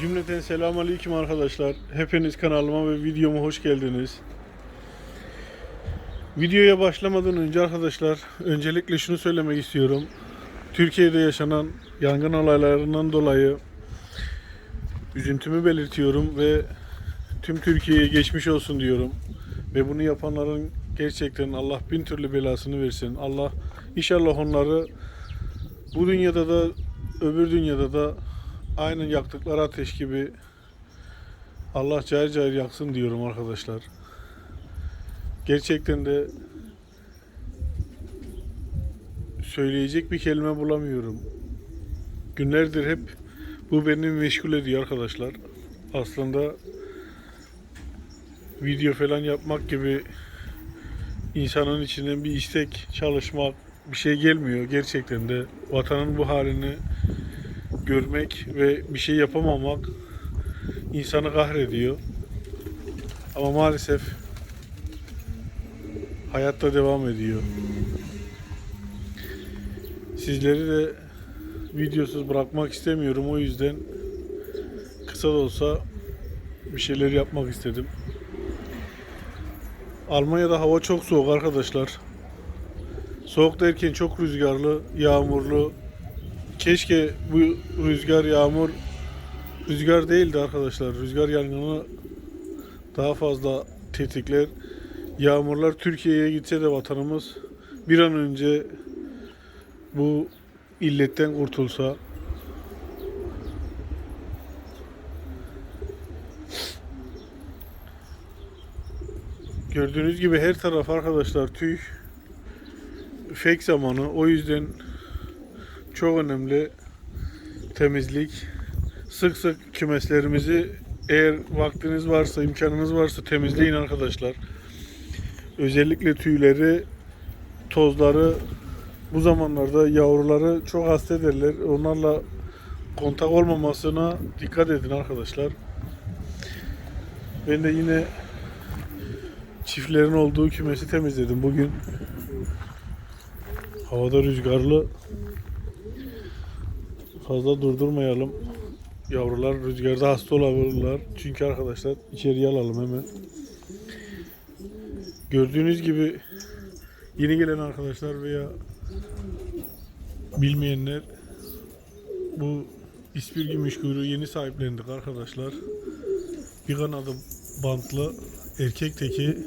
Cümleten selamun aleyküm arkadaşlar. Hepiniz kanalıma ve videoma hoş geldiniz. Videoya başlamadan önce arkadaşlar öncelikle şunu söylemek istiyorum. Türkiye'de yaşanan yangın olaylarından dolayı üzüntümü belirtiyorum ve tüm Türkiye'ye geçmiş olsun diyorum. Ve bunu yapanların gerçekten Allah bin türlü belasını versin. Allah inşallah onları bu dünyada da öbür dünyada da aynen yaktıkları ateş gibi Allah cayır cayır yaksın diyorum arkadaşlar. Gerçekten de söyleyecek bir kelime bulamıyorum. Günlerdir hep bu beni meşgul ediyor arkadaşlar. Aslında video falan yapmak gibi insanın içinden bir istek, çalışmak bir şey gelmiyor gerçekten de. Vatanın bu halini görmek ve bir şey yapamamak insanı kahrediyor. Ama maalesef hayatta devam ediyor. Sizleri de videosuz bırakmak istemiyorum. O yüzden kısa da olsa bir şeyler yapmak istedim. Almanya'da hava çok soğuk arkadaşlar. Soğuk derken çok rüzgarlı, yağmurlu, keşke bu rüzgar yağmur rüzgar değildi arkadaşlar. Rüzgar yangını daha fazla tetikler. Yağmurlar Türkiye'ye gitse de vatanımız bir an önce bu illetten kurtulsa Gördüğünüz gibi her taraf arkadaşlar tüy fake zamanı. O yüzden çok önemli temizlik. Sık sık kümeslerimizi eğer vaktiniz varsa, imkanınız varsa temizleyin arkadaşlar. Özellikle tüyleri, tozları bu zamanlarda yavruları çok hasta ederler. Onlarla kontak olmamasına dikkat edin arkadaşlar. Ben de yine çiftlerin olduğu kümesi temizledim bugün. Havada rüzgarlı fazla durdurmayalım. Yavrular rüzgarda hasta olabilirler. Çünkü arkadaşlar içeriye alalım hemen. Gördüğünüz gibi yeni gelen arkadaşlar veya bilmeyenler bu ispir gümüş kuyruğu yeni sahiplendik arkadaşlar. Bir kanadı bantlı erkek teki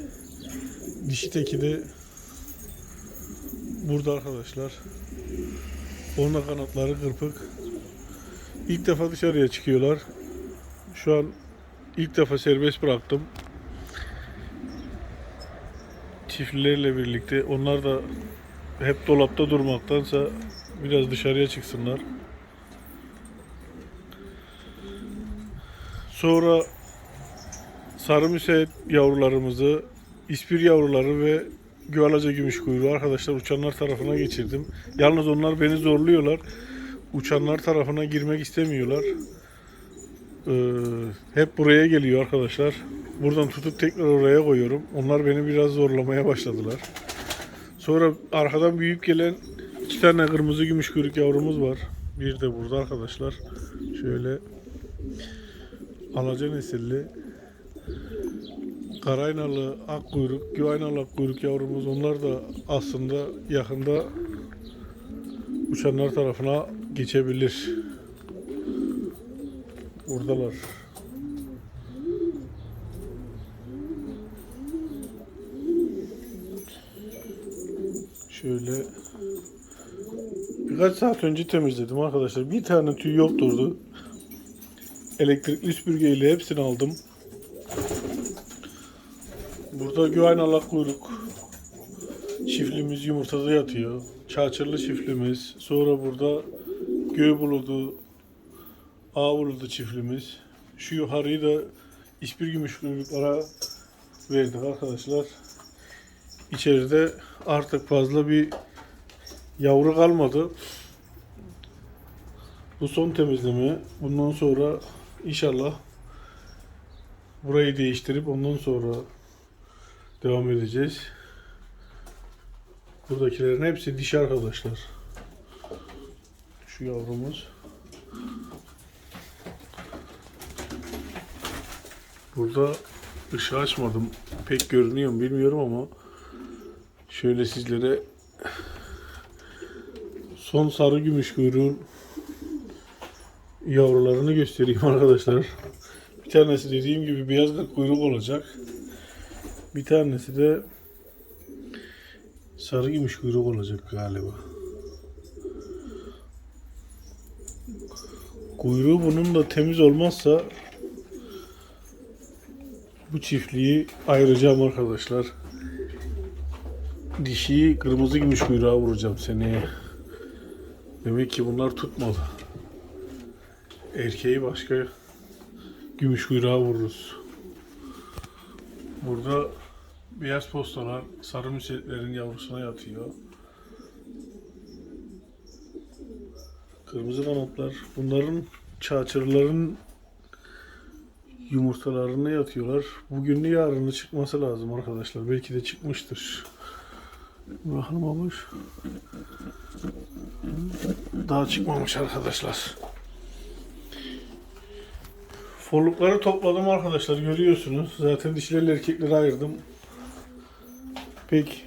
dişi teki de burada arkadaşlar. Onun da kanatları kırpık. İlk defa dışarıya çıkıyorlar. Şu an ilk defa serbest bıraktım. Çiftlilerle birlikte onlar da hep dolapta durmaktansa biraz dışarıya çıksınlar. Sonra sarı müsait yavrularımızı, ispir yavruları ve güvalaca gümüş kuyruğu arkadaşlar uçanlar tarafına geçirdim. Yalnız onlar beni zorluyorlar. Uçanlar tarafına girmek istemiyorlar. Ee, hep buraya geliyor arkadaşlar. Buradan tutup tekrar oraya koyuyorum. Onlar beni biraz zorlamaya başladılar. Sonra arkadan büyüyüp gelen iki tane kırmızı gümüş kuyruk yavrumuz var. Bir de burada arkadaşlar. Şöyle alaca nesilli Karaynalı ak kuyruk, güvaynalı ak kuyruk yavrumuz onlar da aslında yakında uçanlar tarafına geçebilir. Buradalar. Şöyle birkaç saat önce temizledim arkadaşlar. Bir tane tüy yokturdu. Elektrikli süpürgeyle hepsini aldım. Burada güven alak kuyruk. Çiftliğimiz yumurtada yatıyor. Çağçırlı çiftliğimiz. Sonra burada Göğbuludu, Ağbuludu çiftliğimiz. Şu yukarıyı da ispir gümüş kuyruklara verdik arkadaşlar. İçeride artık fazla bir yavru kalmadı. Bu son temizleme. Bundan sonra inşallah burayı değiştirip ondan sonra devam edeceğiz. Buradakilerin hepsi dişi arkadaşlar. Şu yavrumuz. Burada ışığı açmadım. Pek görünüyor mu bilmiyorum ama şöyle sizlere son sarı gümüş kuyruğun yavrularını göstereyim arkadaşlar. Bir tanesi dediğim gibi beyaz kuyruk olacak. Bir tanesi de sarı gümüş kuyruk olacak galiba. Kuyruğu bunun da temiz olmazsa bu çiftliği ayıracağım arkadaşlar. Dişiyi kırmızı gümüş kuyruğa vuracağım seneye. Demek ki bunlar tutmadı. Erkeği başka gümüş kuyruğa vururuz. Burada beyaz postalar sarı müsetlerin yavrusuna yatıyor. Kırmızı kanatlar bunların çağçırların yumurtalarına yatıyorlar. Bugünlü yarını çıkması lazım arkadaşlar. Belki de çıkmıştır. Bakalım olmuş. Daha çıkmamış arkadaşlar. Forlukları topladım arkadaşlar görüyorsunuz. Zaten dişilerle erkekleri ayırdım. Pek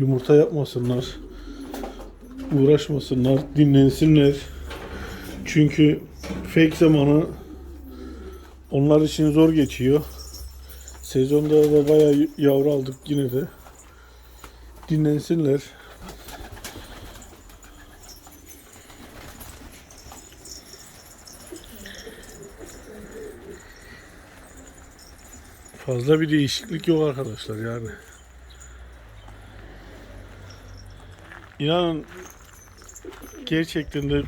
yumurta yapmasınlar. Uğraşmasınlar, dinlensinler. Çünkü fake zamanı onlar için zor geçiyor. Sezonda da bayağı yavru aldık yine de. Dinlensinler. Fazla bir değişiklik yok arkadaşlar yani. İnanın gerçekten de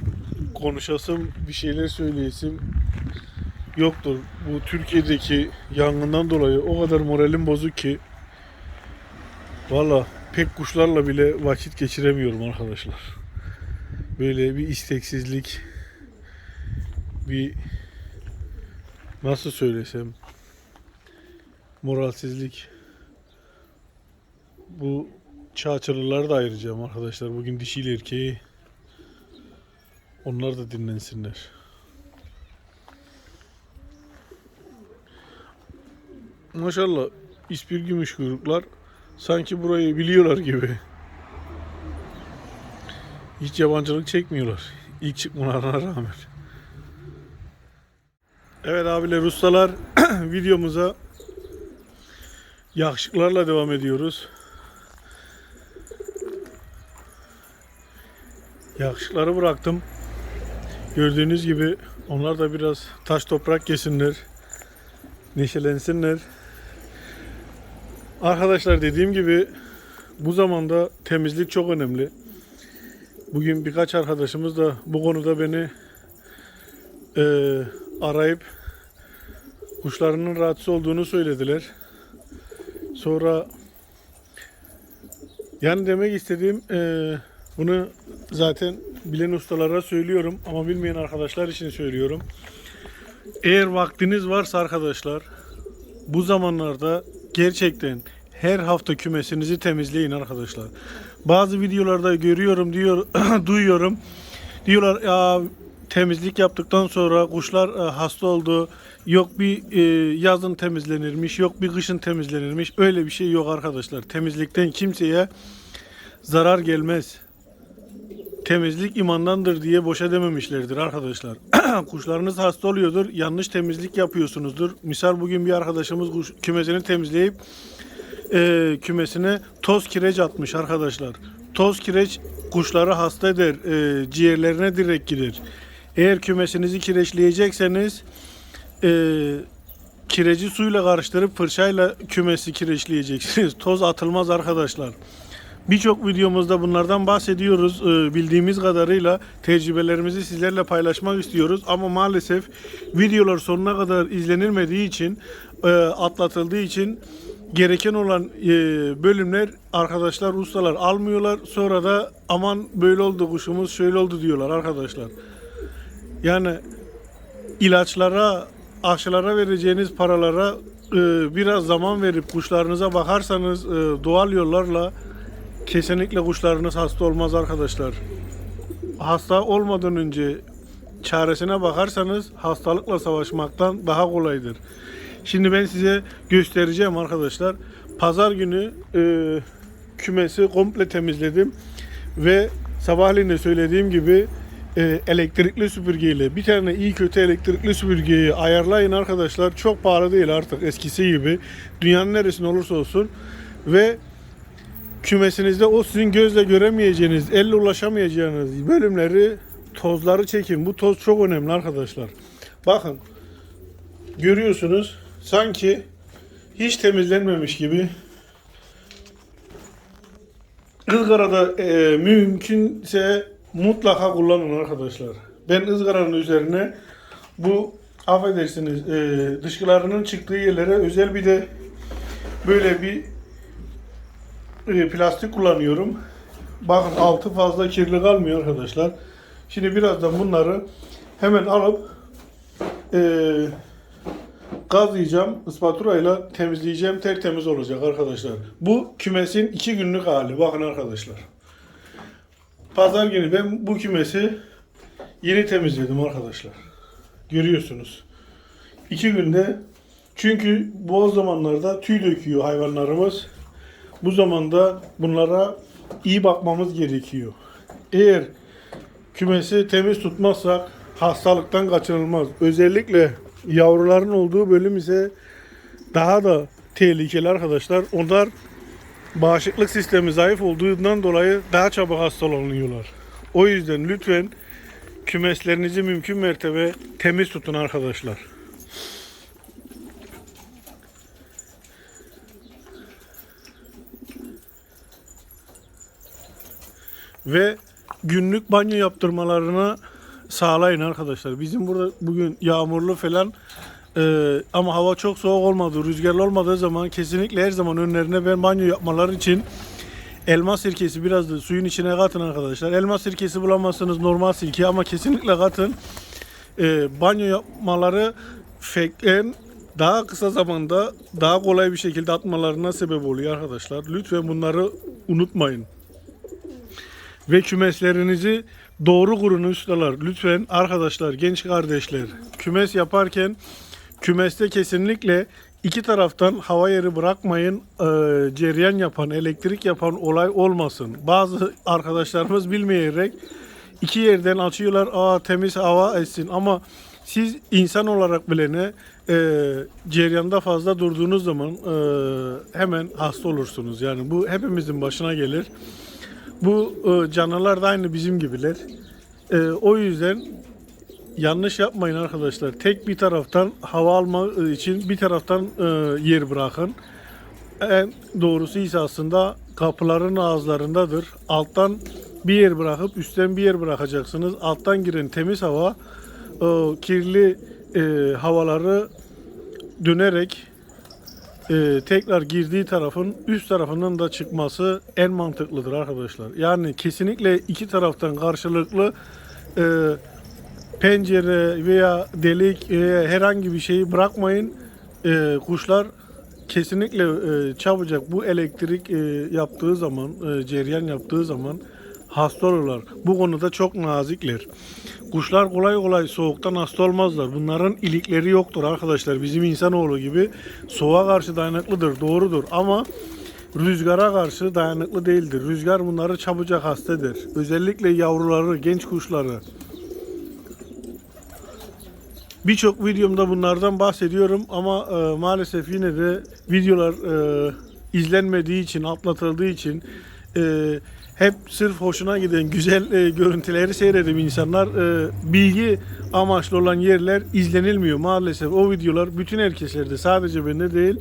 konuşasım bir şeyler söyleyesim yoktur. Bu Türkiye'deki yangından dolayı o kadar moralim bozuk ki valla pek kuşlarla bile vakit geçiremiyorum arkadaşlar. Böyle bir isteksizlik bir nasıl söylesem moralsizlik bu çağçırıları da ayıracağım arkadaşlar. Bugün dişiyle erkeği onlar da dinlensinler. Maşallah ispir gümüş kuyruklar sanki burayı biliyorlar gibi. Hiç yabancılık çekmiyorlar. İlk çıkmalarına rağmen. Evet abiler ustalar videomuza yakışıklarla devam ediyoruz. Yakışıkları bıraktım. Gördüğünüz gibi onlar da biraz taş toprak yesinler. Neşelensinler. Arkadaşlar dediğim gibi bu zamanda temizlik çok önemli. Bugün birkaç arkadaşımız da bu konuda beni e, arayıp kuşlarının rahatsız olduğunu söylediler. Sonra yani demek istediğim e, bunu zaten bilen ustalara söylüyorum ama bilmeyen arkadaşlar için söylüyorum. Eğer vaktiniz varsa arkadaşlar bu zamanlarda gerçekten her hafta kümesinizi temizleyin arkadaşlar. Bazı videolarda görüyorum diyor duyuyorum. Diyorlar ya temizlik yaptıktan sonra kuşlar e, hasta oldu. Yok bir e, yazın temizlenirmiş, yok bir kışın temizlenirmiş. Öyle bir şey yok arkadaşlar. Temizlikten kimseye zarar gelmez. Temizlik imandandır diye boşa dememişlerdir arkadaşlar. Kuşlarınız hasta oluyordur, yanlış temizlik yapıyorsunuzdur. Misal bugün bir arkadaşımız kuş, kümesini temizleyip e, kümesine toz kireç atmış arkadaşlar. Toz kireç kuşları hasta eder, e, ciğerlerine direkt gider. Eğer kümesinizi kireçleyecekseniz e, kireci suyla karıştırıp fırçayla kümesi kireçleyeceksiniz. Toz atılmaz arkadaşlar. Birçok videomuzda bunlardan bahsediyoruz. Ee, Bildiğimiz kadarıyla tecrübelerimizi sizlerle paylaşmak istiyoruz. Ama maalesef videolar sonuna kadar izlenilmediği için, e, atlatıldığı için gereken olan e, bölümler arkadaşlar, ustalar almıyorlar. Sonra da aman böyle oldu kuşumuz, şöyle oldu diyorlar arkadaşlar. Yani ilaçlara, aşılara vereceğiniz paralara e, biraz zaman verip kuşlarınıza bakarsanız doğal yollarla kesinlikle kuşlarınız hasta olmaz arkadaşlar. Hasta olmadan önce çaresine bakarsanız hastalıkla savaşmaktan daha kolaydır. Şimdi ben size göstereceğim arkadaşlar. Pazar günü e, kümesi komple temizledim ve sabahleyin de söylediğim gibi e, elektrikli süpürgeyle bir tane iyi kötü elektrikli süpürgeyi ayarlayın arkadaşlar. Çok pahalı değil artık eskisi gibi. Dünyanın neresinde olursa olsun ve kümesinizde o sizin gözle göremeyeceğiniz, elle ulaşamayacağınız bölümleri tozları çekin. Bu toz çok önemli arkadaşlar. Bakın görüyorsunuz sanki hiç temizlenmemiş gibi ızgarada e, mümkünse mutlaka kullanın arkadaşlar. Ben ızgaranın üzerine bu affedersiniz e, dışkılarının çıktığı yerlere özel bir de böyle bir e, plastik kullanıyorum. Bakın altı fazla kirli kalmıyor arkadaşlar. Şimdi birazdan bunları hemen alıp e, gazlayacağım. Ispaturayla temizleyeceğim. Tertemiz olacak arkadaşlar. Bu kümesin iki günlük hali. Bakın arkadaşlar. Pazar günü ben bu kümesi yeni temizledim arkadaşlar. Görüyorsunuz. İki günde çünkü bu zamanlarda tüy döküyor hayvanlarımız. Bu zamanda bunlara iyi bakmamız gerekiyor. Eğer kümesi temiz tutmazsak hastalıktan kaçınılmaz. Özellikle yavruların olduğu bölüm ise daha da tehlikeli arkadaşlar. Onlar bağışıklık sistemi zayıf olduğundan dolayı daha çabuk hastalanıyorlar. O yüzden lütfen kümeslerinizi mümkün mertebe temiz tutun arkadaşlar. Ve günlük banyo yaptırmalarına sağlayın arkadaşlar. Bizim burada bugün yağmurlu falan ee, ama hava çok soğuk olmadı, rüzgarlı olmadığı zaman kesinlikle her zaman önlerine ben banyo yapmaları için elma sirkesi biraz da suyun içine katın arkadaşlar. Elma sirkesi bulamazsınız normal sirke ama kesinlikle katın. Ee, banyo yapmaları feklerin daha kısa zamanda daha kolay bir şekilde atmalarına sebep oluyor arkadaşlar. Lütfen bunları unutmayın ve kümeslerinizi doğru kurun ustalar. Lütfen arkadaşlar, genç kardeşler kümes yaparken kümeste kesinlikle iki taraftan hava yeri bırakmayın. Ee, cereyan yapan, elektrik yapan olay olmasın. Bazı arkadaşlarımız bilmeyerek iki yerden açıyorlar. Aa temiz hava etsin ama siz insan olarak bilene e, ceryanda fazla durduğunuz zaman e, hemen hasta olursunuz. Yani bu hepimizin başına gelir. Bu e, canlılar da aynı bizim gibiler. E, o yüzden yanlış yapmayın arkadaşlar. Tek bir taraftan hava alma için bir taraftan e, yer bırakın. En doğrusu ise aslında kapıların ağızlarındadır. Alttan bir yer bırakıp üstten bir yer bırakacaksınız. Alttan giren temiz hava kirli e, havaları dönerek e, tekrar girdiği tarafın üst tarafından da çıkması en mantıklıdır arkadaşlar. Yani kesinlikle iki taraftan karşılıklı e, pencere veya delik veya herhangi bir şeyi bırakmayın. E, kuşlar kesinlikle e, çabucak bu elektrik e, yaptığı zaman, e, cereyan yaptığı zaman hasta olurlar. Bu konuda çok nazikler. Kuşlar kolay kolay soğuktan hasta olmazlar. Bunların ilikleri yoktur arkadaşlar. Bizim insanoğlu gibi soğuğa karşı dayanıklıdır, doğrudur. Ama rüzgara karşı dayanıklı değildir. Rüzgar bunları çabucak hasta eder. Özellikle yavruları, genç kuşları. Birçok videomda bunlardan bahsediyorum ama e, maalesef yine de videolar e, izlenmediği için, atlatıldığı için e, hep sırf hoşuna giden güzel e, görüntüleri seyredim insanlar. E, bilgi amaçlı olan yerler izlenilmiyor maalesef. O videolar bütün herkeslerde sadece bende değil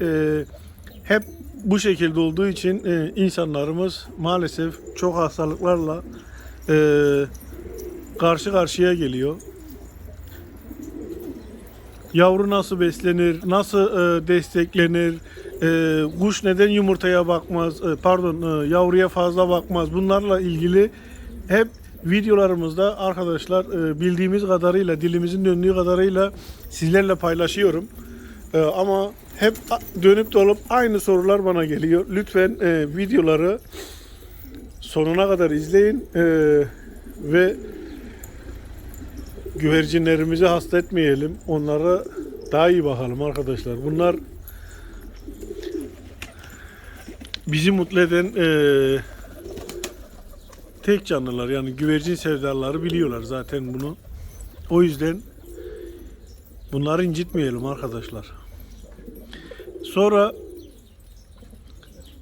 e, hep bu şekilde olduğu için e, insanlarımız maalesef çok hastalıklarla e, karşı karşıya geliyor. Yavru nasıl beslenir, nasıl e, desteklenir, e, kuş neden yumurtaya bakmaz, e, pardon e, yavruya fazla bakmaz bunlarla ilgili hep videolarımızda arkadaşlar e, bildiğimiz kadarıyla, dilimizin döndüğü kadarıyla sizlerle paylaşıyorum. E, ama hep dönüp dolup aynı sorular bana geliyor. Lütfen e, videoları sonuna kadar izleyin e, ve güvercinlerimizi hasta etmeyelim. Onlara daha iyi bakalım arkadaşlar. Bunlar bizi mutlu eden e, tek canlılar. Yani güvercin sevdaları biliyorlar zaten bunu. O yüzden bunları incitmeyelim arkadaşlar. Sonra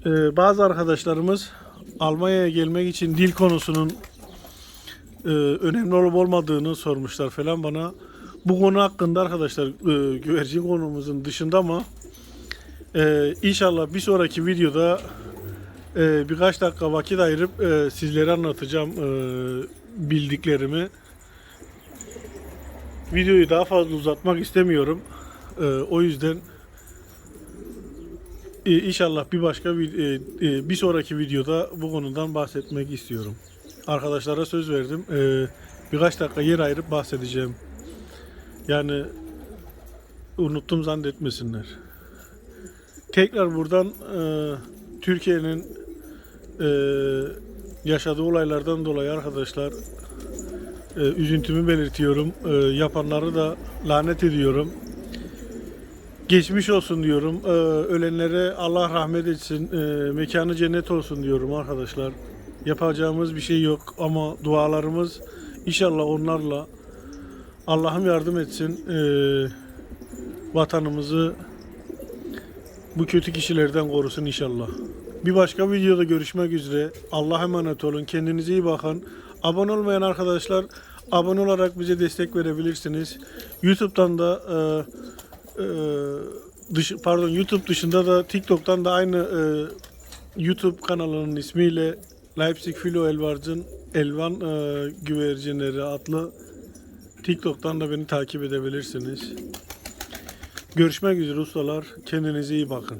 e, bazı arkadaşlarımız Almanya'ya gelmek için dil konusunun e, önemli olup olmadığını sormuşlar falan bana. Bu konu hakkında arkadaşlar e, güvercin konumuzun dışında ama e, inşallah bir sonraki videoda birkaç dakika vakit ayırıp sizlere anlatacağım bildiklerimi. Videoyu daha fazla uzatmak istemiyorum. O yüzden inşallah bir başka bir sonraki videoda bu konudan bahsetmek istiyorum. Arkadaşlara söz verdim. E, birkaç dakika yer ayırıp bahsedeceğim. Yani unuttum zannetmesinler. Tekrar buradan e, Türkiye'nin e, yaşadığı olaylardan dolayı arkadaşlar e, üzüntümü belirtiyorum. E, yapanları da lanet ediyorum. Geçmiş olsun diyorum. E, ölenlere Allah rahmet etsin. E, mekanı cennet olsun diyorum arkadaşlar. Yapacağımız bir şey yok ama dualarımız inşallah onlarla Allah'ım yardım etsin. E, vatanımızı bu kötü kişilerden korusun inşallah. Bir başka videoda görüşmek üzere. Allah'a emanet olun. Kendinize iyi bakın. Abone olmayan arkadaşlar abone olarak bize destek verebilirsiniz. YouTube'dan da e, e, dış, pardon YouTube dışında da TikTok'tan da aynı e, YouTube kanalının ismiyle Leipzig Filo Elvarcın Elvan e, Güvercinleri adlı TikTok'tan da beni takip edebilirsiniz. Görüşmek üzere ustalar. Kendinize iyi bakın.